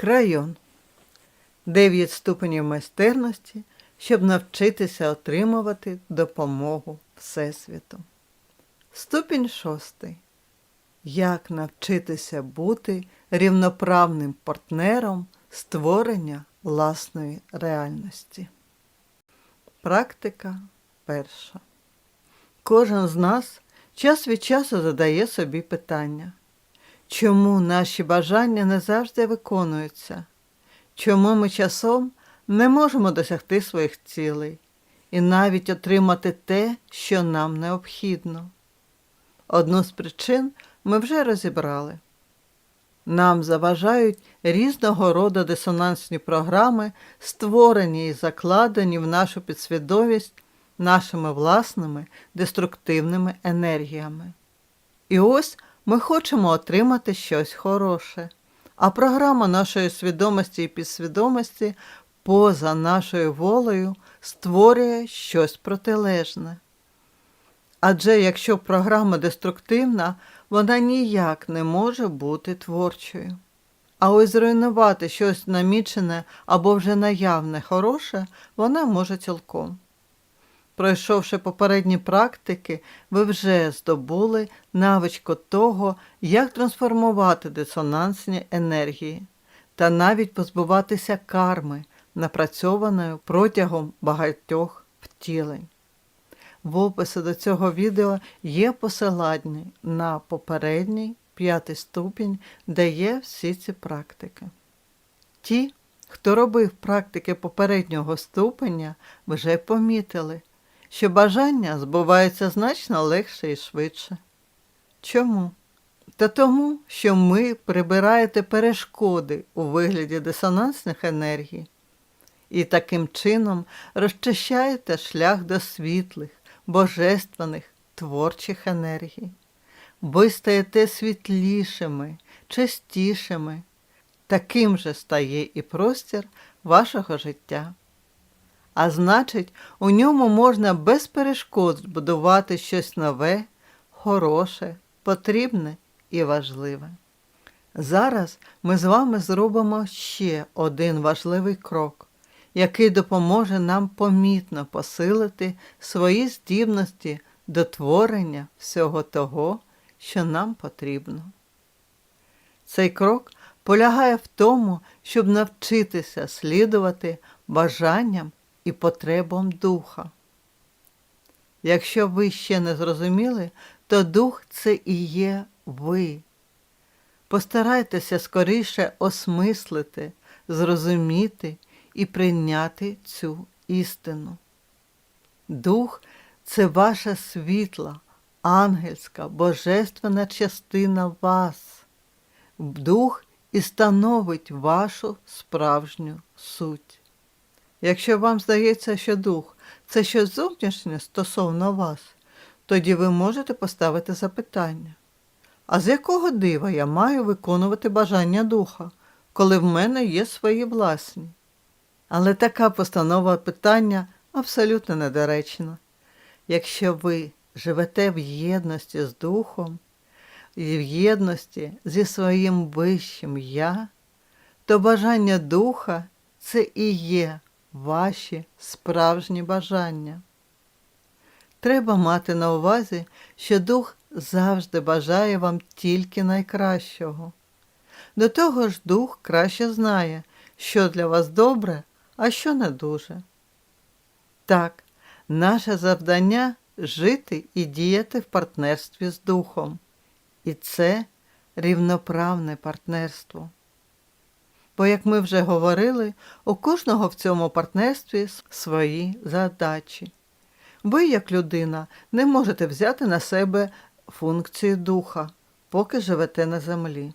Крайон. Дев'ять ступенів майстерності, щоб навчитися отримувати допомогу Всесвіту. Ступінь шостий. Як навчитися бути рівноправним партнером створення власної реальності. Практика перша. Кожен з нас час від часу задає собі питання, чому наші бажання не завжди виконуються, чому ми часом не можемо досягти своїх цілей і навіть отримати те, що нам необхідно. Одну з причин ми вже розібрали. Нам заважають різного роду дисонансні програми, створені і закладені в нашу підсвідомість нашими власними деструктивними енергіями. І ось ми хочемо отримати щось хороше, а програма нашої свідомості і підсвідомості поза нашою волею створює щось протилежне. Адже якщо програма деструктивна, вона ніяк не може бути творчою. А ось зруйнувати щось намічене або вже наявне хороше, вона може цілком. Пройшовши попередні практики, ви вже здобули навичку того, як трансформувати дисонансні енергії та навіть позбуватися карми, напрацьованої протягом багатьох втілень. В описі до цього відео є посилання на попередній п'ятий ступінь, де є всі ці практики. Ті, хто робив практики попереднього ступеня, вже помітили, що бажання збуваються значно легше і швидше. Чому? Та тому, що ми прибираєте перешкоди у вигляді дисонансних енергій і таким чином розчищаєте шлях до світлих, божественних, творчих енергій. Ви стаєте світлішими, чистішими. Таким же стає і простір вашого життя. А значить, у ньому можна без перешкод збудувати щось нове, хороше, потрібне і важливе. Зараз ми з вами зробимо ще один важливий крок, який допоможе нам помітно посилити свої здібності до творення всього того, що нам потрібно. Цей крок полягає в тому, щоб навчитися слідувати бажанням і потребам духа. Якщо ви ще не зрозуміли, то дух це і є ви. Постарайтеся скоріше осмислити, зрозуміти і прийняти цю істину. Дух це ваша світла, ангельська, божественна частина вас. Дух і становить вашу справжню суть. Якщо вам здається, що дух це щось зовнішнє стосовно вас, тоді ви можете поставити запитання. А з якого дива я маю виконувати бажання духа, коли в мене є свої власні? Але така постанова питання абсолютно недоречна. Якщо ви живете в єдності з духом і в єдності зі своїм вищим я, то бажання духа це і є ваші справжні бажання. Треба мати на увазі, що дух завжди бажає вам тільки найкращого. До того ж, дух краще знає, що для вас добре, а що не дуже. Так, наше завдання жити і діяти в партнерстві з духом. І це рівноправне партнерство. Бо, як ми вже говорили, у кожного в цьому партнерстві свої задачі. Ви, як людина, не можете взяти на себе функції духа, поки живете на землі.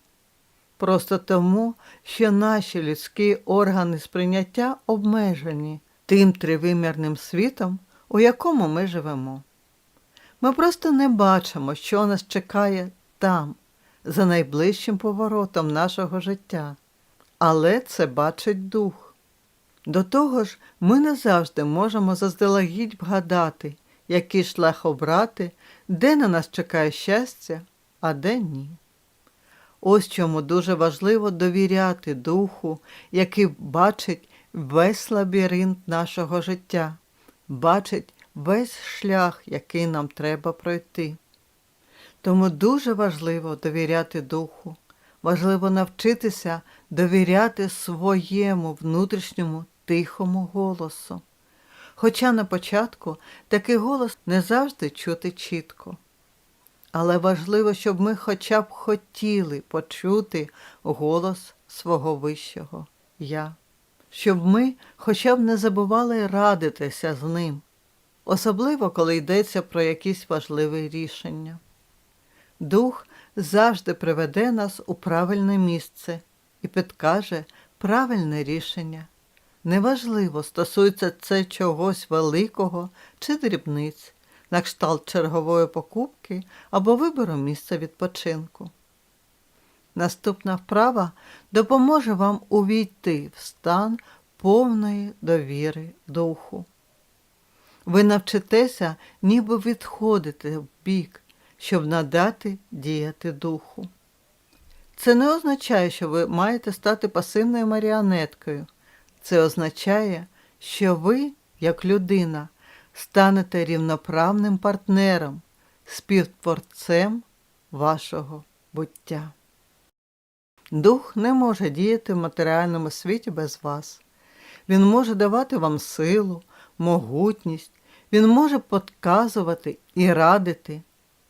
Просто тому, що наші людські органи сприйняття обмежені тим тривимірним світом, у якому ми живемо. Ми просто не бачимо, що нас чекає там, за найближчим поворотом нашого життя, але це бачить дух. До того ж, ми не завжди можемо заздалегідь вгадати, який шлях обрати, де на нас чекає щастя, а де ні. Ось чому дуже важливо довіряти духу, який бачить весь лабіринт нашого життя, бачить весь шлях, який нам треба пройти. Тому дуже важливо довіряти духу, важливо навчитися довіряти своєму внутрішньому тихому голосу. Хоча на початку такий голос не завжди чути чітко. Але важливо, щоб ми хоча б хотіли почути голос свого вищого Я, щоб ми хоча б не забували радитися з ним, особливо коли йдеться про якісь важливі рішення. Дух завжди приведе нас у правильне місце і підкаже правильне рішення. Неважливо, стосується це чогось великого чи дрібниць, на кшталт чергової покупки або вибору місця відпочинку. Наступна вправа допоможе вам увійти в стан повної довіри духу. Ви навчитеся ніби відходити в бік, щоб надати діяти духу. Це не означає, що ви маєте стати пасивною маріонеткою. Це означає, що ви, як людина, станете рівноправним партнером, співтворцем вашого буття. Дух не може діяти в матеріальному світі без вас. Він може давати вам силу, могутність, він може підказувати і радити,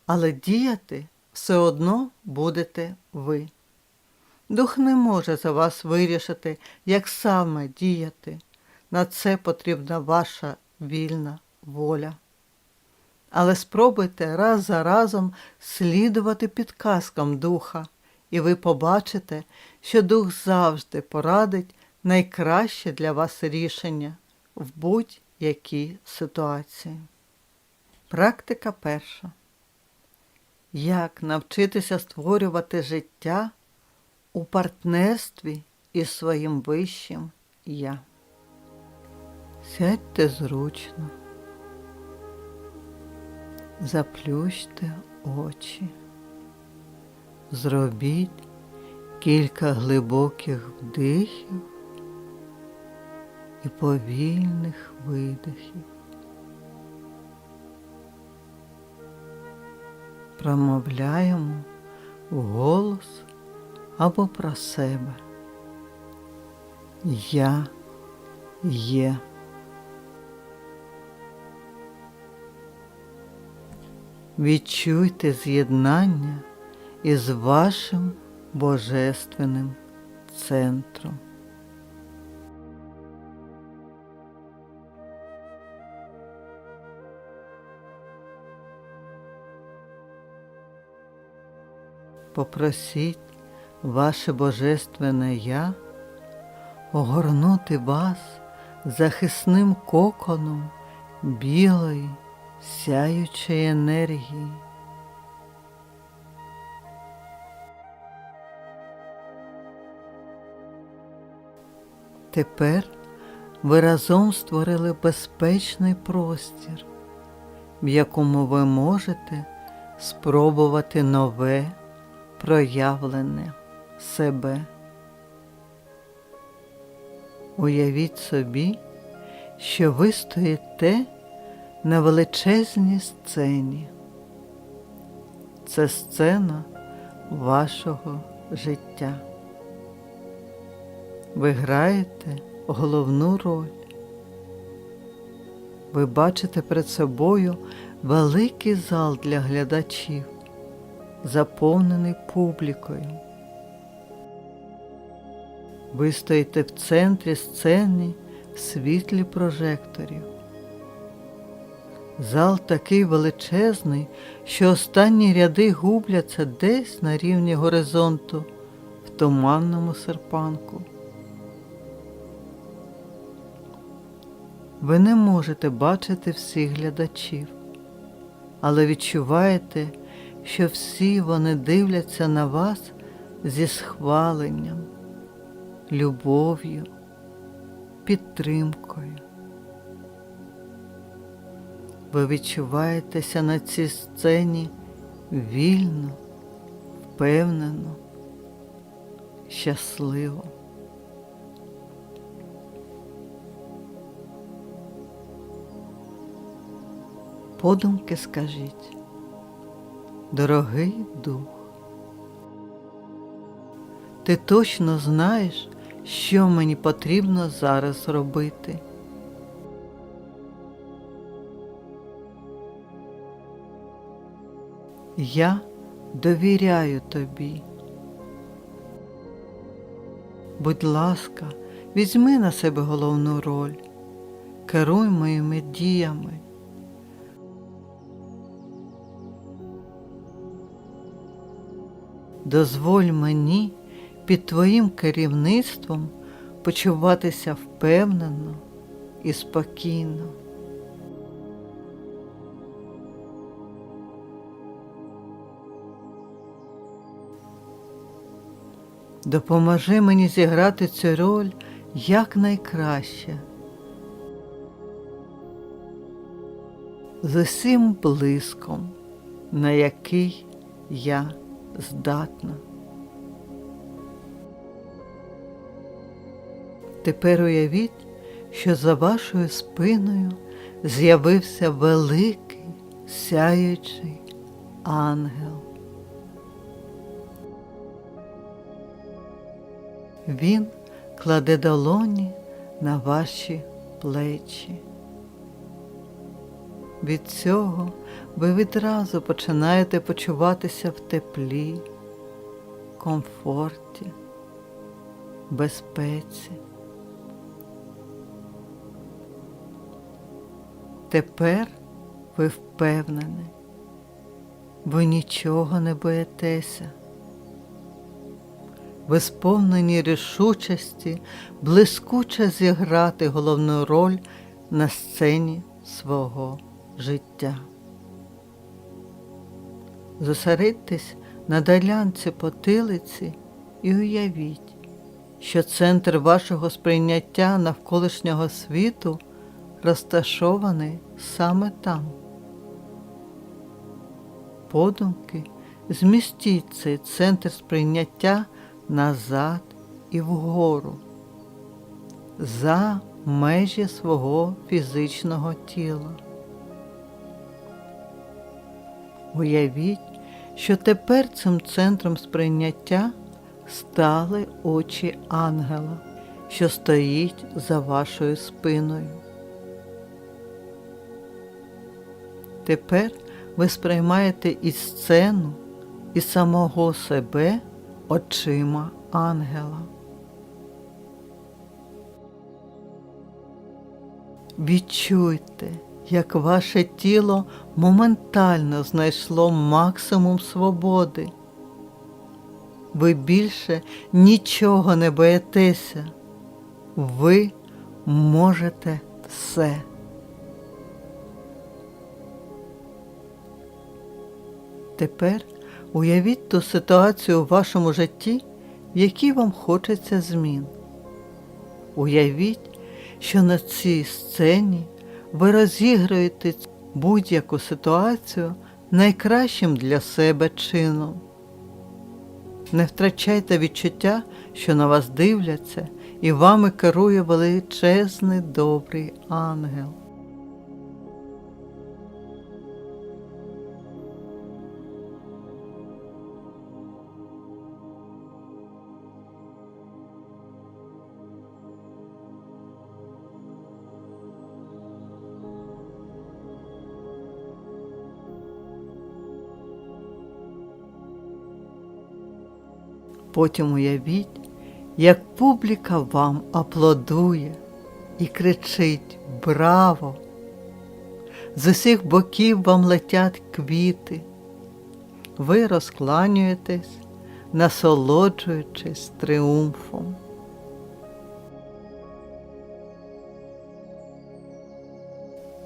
але діяти все одно будете ви. Дух не може за вас вирішити, як саме діяти. На це потрібна ваша вільна воля. Але спробуйте раз за разом слідувати підказкам духа, і ви побачите, що дух завжди порадить найкраще для вас рішення в будь-якій ситуації. Практика перша. Як навчитися створювати життя у партнерстві із своїм вищим я. Сядьте зручно, заплющте очі, зробіть кілька глибоких вдихів і повільних видихів. Промовляємо голос або про себе. Я є. Відчуйте з'єднання із вашим божественним центром. Попросіть ваше Божественне Я огорнути вас захисним коконом білої, сяючої енергії. Тепер ви разом створили безпечний простір, в якому ви можете спробувати нове проявлене себе. Уявіть собі, що ви стоїте на величезній сцені. Це сцена вашого життя. Ви граєте головну роль. Ви бачите перед собою великий зал для глядачів, заповнений публікою. Ви стоїте в центрі сцени в світлі прожекторів. Зал такий величезний, що останні ряди губляться десь на рівні горизонту в туманному серпанку. Ви не можете бачити всіх глядачів, але відчуваєте, що всі вони дивляться на вас зі схваленням, любов'ю, підтримкою. Ви відчуваєтеся на цій сцені вільно, впевнено щасливо. Подумки скажіть, дорогий дух, ти точно знаєш, що мені потрібно зараз робити. Я довіряю тобі. Будь ласка, візьми на себе головну роль, керуй моїми діями. Дозволь мені під Твоїм керівництвом почуватися впевнено і спокійно. Допоможи мені зіграти цю роль якнайкраще. З усім блиском, на який я здатна. Тепер уявіть, що за вашою спиною з'явився великий сяючий ангел. Він кладе долоні на ваші плечі. Від цього ви відразу починаєте почуватися в теплі, комфорті, безпеці. Тепер ви впевнені, ви нічого не боїтеся. Ви сповнені рішучості блискуче зіграти головну роль на сцені свого життя. Зосередьтесь на ділянці потилиці і уявіть, що центр вашого сприйняття навколишнього світу розташований саме там. Подумки змістіть цей центр сприйняття назад і вгору, за межі свого фізичного тіла. Уявіть, що тепер цим центром сприйняття стали очі ангела, що стоїть за вашою спиною. Тепер ви сприймаєте і сцену, і самого себе очима ангела. Відчуйте, як ваше тіло моментально знайшло максимум свободи. Ви більше нічого не боїтеся. Ви можете все. Тепер уявіть ту ситуацію у вашому житті, в якій вам хочеться змін. Уявіть, що на цій сцені ви розіграєте будь-яку ситуацію найкращим для себе чином. Не втрачайте відчуття, що на вас дивляться, і вами керує величезний добрий ангел. Потім уявіть, як публіка вам аплодує і кричить Браво! З усіх боків вам летять квіти. Ви розкланюєтесь, насолоджуючись тріумфом.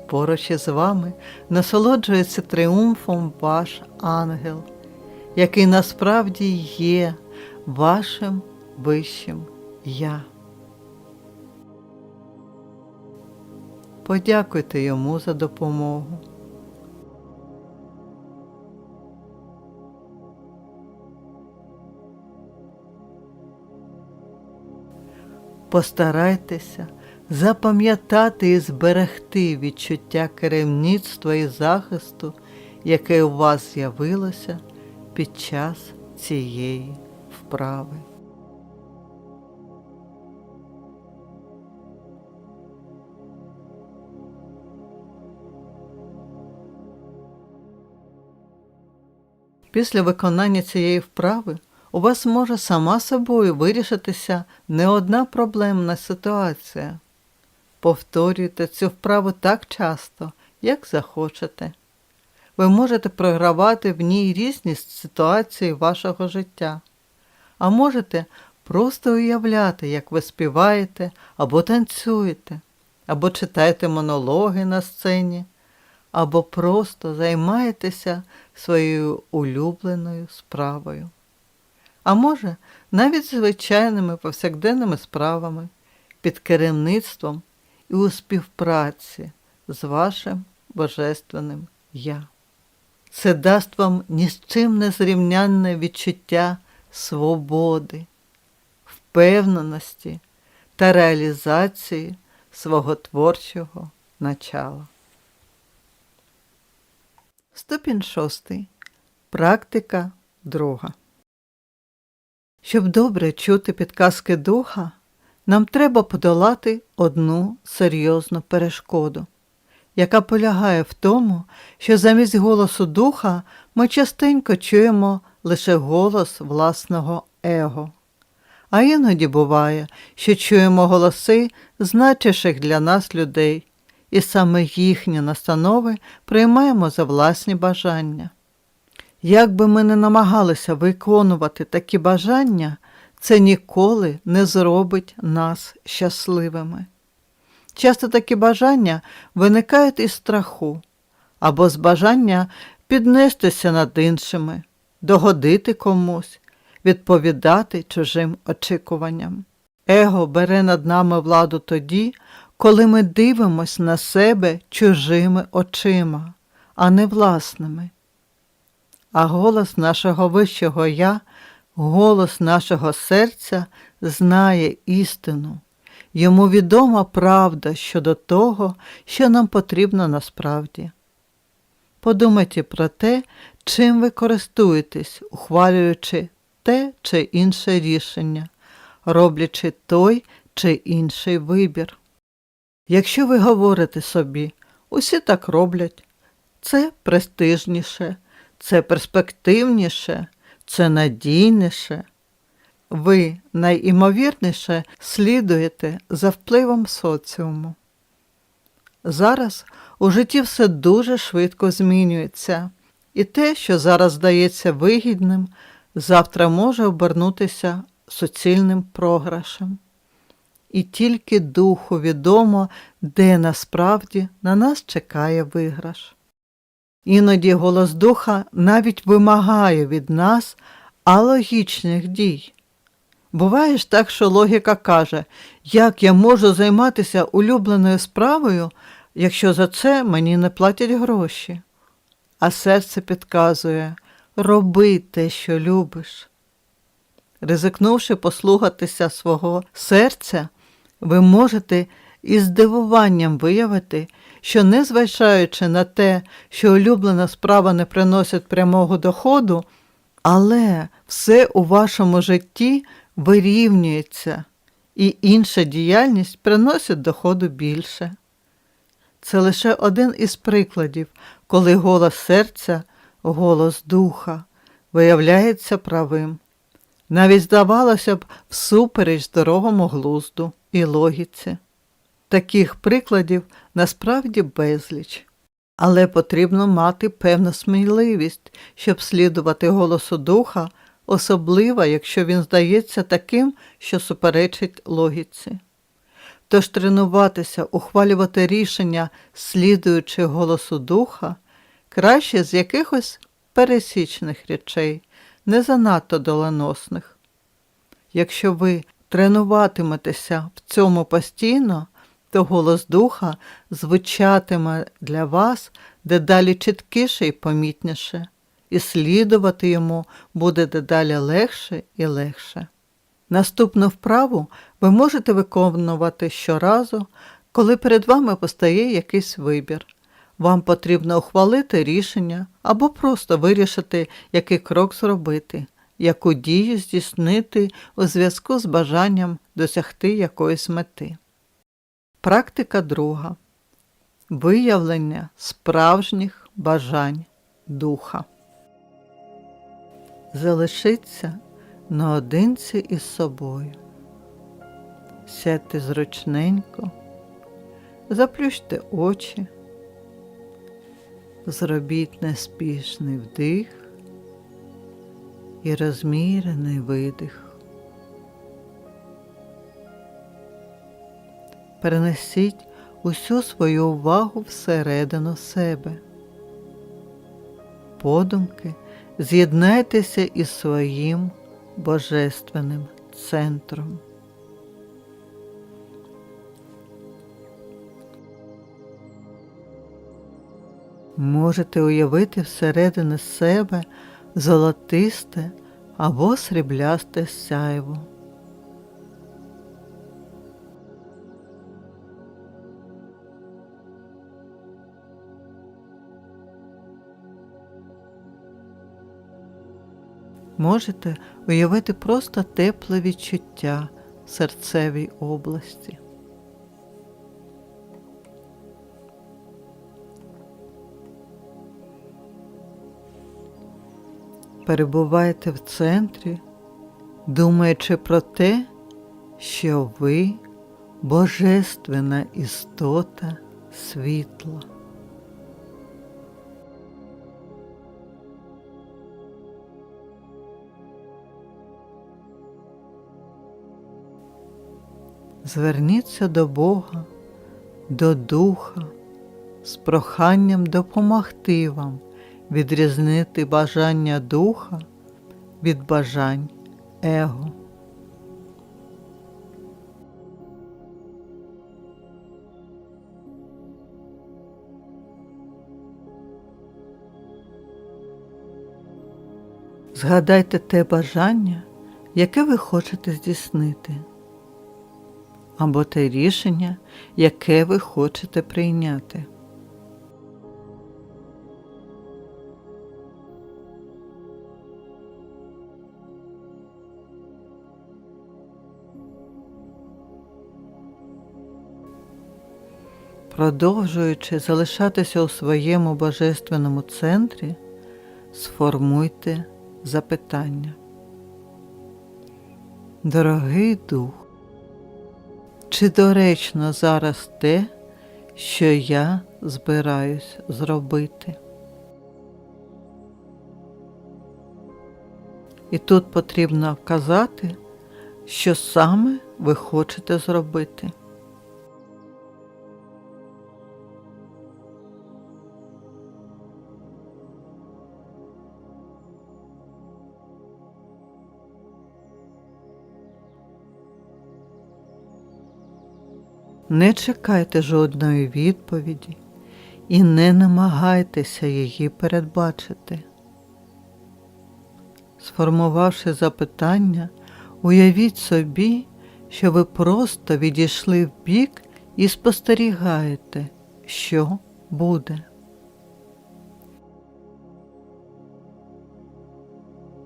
Поруч із вами насолоджується тріумфом ваш ангел, який насправді є вашим вищим я. Подякуйте йому за допомогу. Постарайтеся запам'ятати і зберегти відчуття керівництва і захисту, яке у вас з'явилося під час цієї вправи. Після виконання цієї вправи у вас може сама собою вирішитися не одна проблемна ситуація. Повторюйте цю вправу так часто, як захочете. Ви можете програвати в ній різні ситуації вашого життя, а можете просто уявляти, як ви співаєте або танцюєте, або читаєте монологи на сцені, або просто займаєтеся своєю улюбленою справою. А може, навіть звичайними повсякденними справами під керівництвом і у співпраці з вашим Божественним Я. Це дасть вам ні з чим не зрівнянне відчуття свободи, впевненості та реалізації свого творчого начала. Ступінь шостий. Практика друга. Щоб добре чути підказки духа, нам треба подолати одну серйозну перешкоду, яка полягає в тому, що замість голосу духа ми частенько чуємо лише голос власного его. А іноді буває, що чуємо голоси значущих для нас людей, і саме їхні настанови приймаємо за власні бажання. Як би ми не намагалися виконувати такі бажання, це ніколи не зробить нас щасливими. Часто такі бажання виникають із страху або з бажання піднестися над іншими, догодити комусь, відповідати чужим очікуванням. Его бере над нами владу тоді, коли ми дивимось на себе чужими очима, а не власними. А голос нашого вищого Я, голос нашого серця знає істину. Йому відома правда щодо того, що нам потрібно насправді. Подумайте про те, чим ви користуєтесь, ухвалюючи те чи інше рішення, роблячи той чи інший вибір. Якщо ви говорите собі, усі так роблять, це престижніше, це перспективніше, це надійніше, ви найімовірніше слідуєте за впливом соціуму. Зараз у житті все дуже швидко змінюється, і те, що зараз здається вигідним, завтра може обернутися суцільним програшем. І тільки духу відомо, де насправді на нас чекає виграш. Іноді голос духа навіть вимагає від нас алогічних дій. Буває ж так, що логіка каже, як я можу займатися улюбленою справою, якщо за це мені не платять гроші. А серце підказує роби те, що любиш. Ризикнувши послухатися свого серця, ви можете із здивуванням виявити, що, незважаючи на те, що улюблена справа не приносить прямого доходу, але все у вашому житті вирівнюється, і інша діяльність приносить доходу більше. Це лише один із прикладів, коли голос серця, голос духа виявляється правим. Навіть здавалося б, всупереч здоровому глузду і логіці. Таких прикладів насправді безліч. Але потрібно мати певну сміливість, щоб слідувати голосу духа, особливо, якщо він здається таким, що суперечить логіці. Тож тренуватися, ухвалювати рішення, слідуючи голосу духа, краще з якихось пересічних речей, не занадто доленосних. Якщо ви тренуватиметеся в цьому постійно, то голос духа звучатиме для вас дедалі чіткіше і помітніше, і слідувати йому буде дедалі легше і легше. Наступну вправу ви можете виконувати щоразу, коли перед вами постає якийсь вибір. Вам потрібно ухвалити рішення або просто вирішити, який крок зробити, яку дію здійснити у зв'язку з бажанням досягти якоїсь мети. Практика друга. Виявлення справжніх бажань духа. Залишиться наодинці із собою. Сядьте зручненько, заплющте очі, зробіть неспішний вдих і розмірений видих. Перенесіть усю свою увагу всередину себе. Подумки з'єднайтеся із своїм божественним центром. Можете уявити всередини себе золотисте або сріблясте сяйво. Можете уявити просто тепле відчуття серцевій області. Перебувайте в центрі, думаючи про те, що ви божественна істота світла. Зверніться до Бога, до Духа з проханням допомогти вам відрізнити бажання духа від бажань его. Згадайте те бажання, яке ви хочете здійснити, або те рішення, яке ви хочете прийняти. Продовжуючи залишатися у своєму божественному центрі, сформуйте запитання. Дорогий дух, чи доречно зараз те, що я збираюсь зробити? І тут потрібно казати, що саме ви хочете зробити. Не чекайте жодної відповіді і не намагайтеся її передбачити. Сформувавши запитання, уявіть собі, що ви просто відійшли в бік і спостерігаєте, що буде.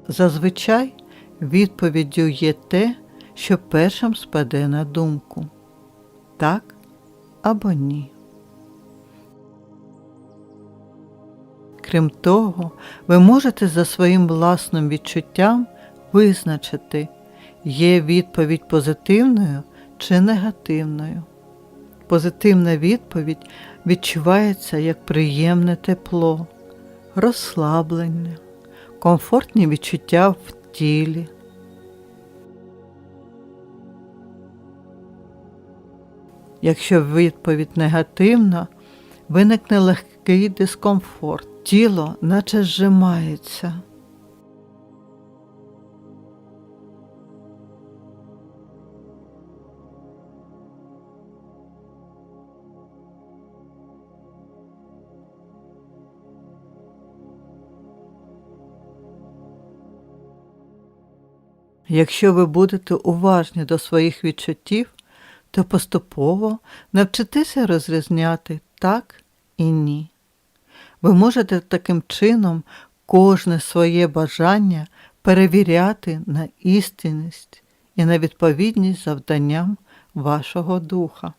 Зазвичай відповіддю є те, що першим спаде на думку так або ні. Крім того, ви можете за своїм власним відчуттям визначити, є відповідь позитивною чи негативною. Позитивна відповідь відчувається як приємне тепло, розслаблення, комфортні відчуття в тілі, Якщо відповідь негативна, виникне легкий дискомфорт, тіло наче зжимається. Якщо ви будете уважні до своїх відчуттів, то поступово навчитеся розрізняти так і ні. Ви можете таким чином кожне своє бажання перевіряти на істинність і на відповідність завданням вашого духа.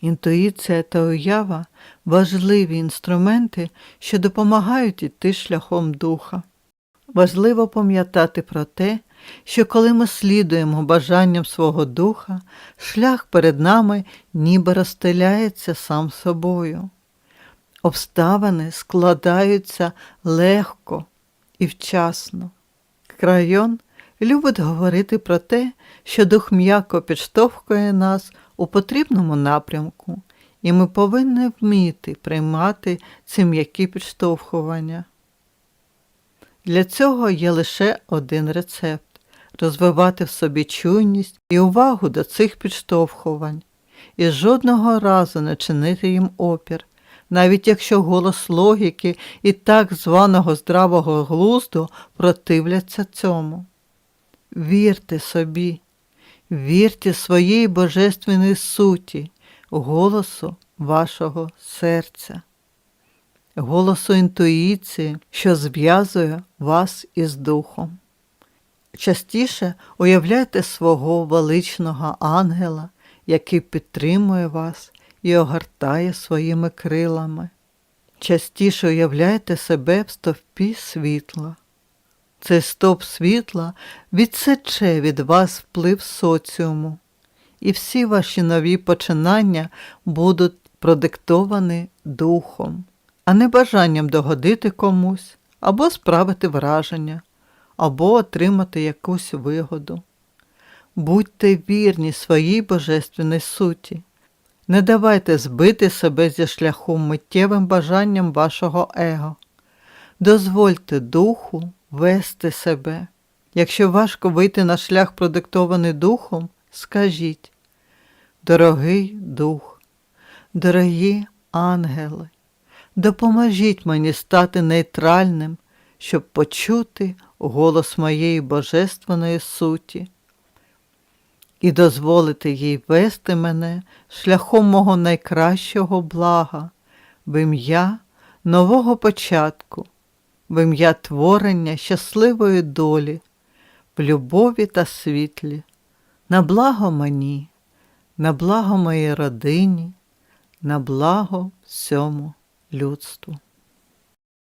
Інтуїція та уява важливі інструменти, що допомагають іти шляхом духа. Важливо пам'ятати про те, що коли ми слідуємо бажанням свого духа, шлях перед нами ніби розстеляється сам собою. Обставини складаються легко і вчасно. Крайон любить говорити про те, що дух м'яко підштовхує нас у потрібному напрямку, і ми повинні вміти приймати ці м'які підштовхування. Для цього є лише один рецепт розвивати в собі чуйність і увагу до цих підштовхувань, і жодного разу не чинити їм опір, навіть якщо голос логіки і так званого здравого глузду противляться цьому. Вірте собі, вірте своїй божественній суті, голосу вашого серця, голосу інтуїції, що зв'язує вас із духом. Частіше уявляйте свого величного ангела, який підтримує вас і огортає своїми крилами. Частіше уявляйте себе в стовпі світла. Цей стовп світла відсече від вас вплив соціуму, і всі ваші нові починання будуть продиктовані духом, а не бажанням догодити комусь або справити враження або отримати якусь вигоду. Будьте вірні своїй божественній суті. Не давайте збити себе зі шляху миттєвим бажанням вашого его. Дозвольте духу вести себе. Якщо важко вийти на шлях, продиктований духом, скажіть, дорогий дух, дорогі ангели, допоможіть мені стати нейтральним, щоб почути голос моєї божественної суті і дозволити їй вести мене шляхом мого найкращого блага, в ім'я нового початку, в ім'я творення щасливої долі, в любові та світлі, на благо мені, на благо моїй родині, на благо всьому людству.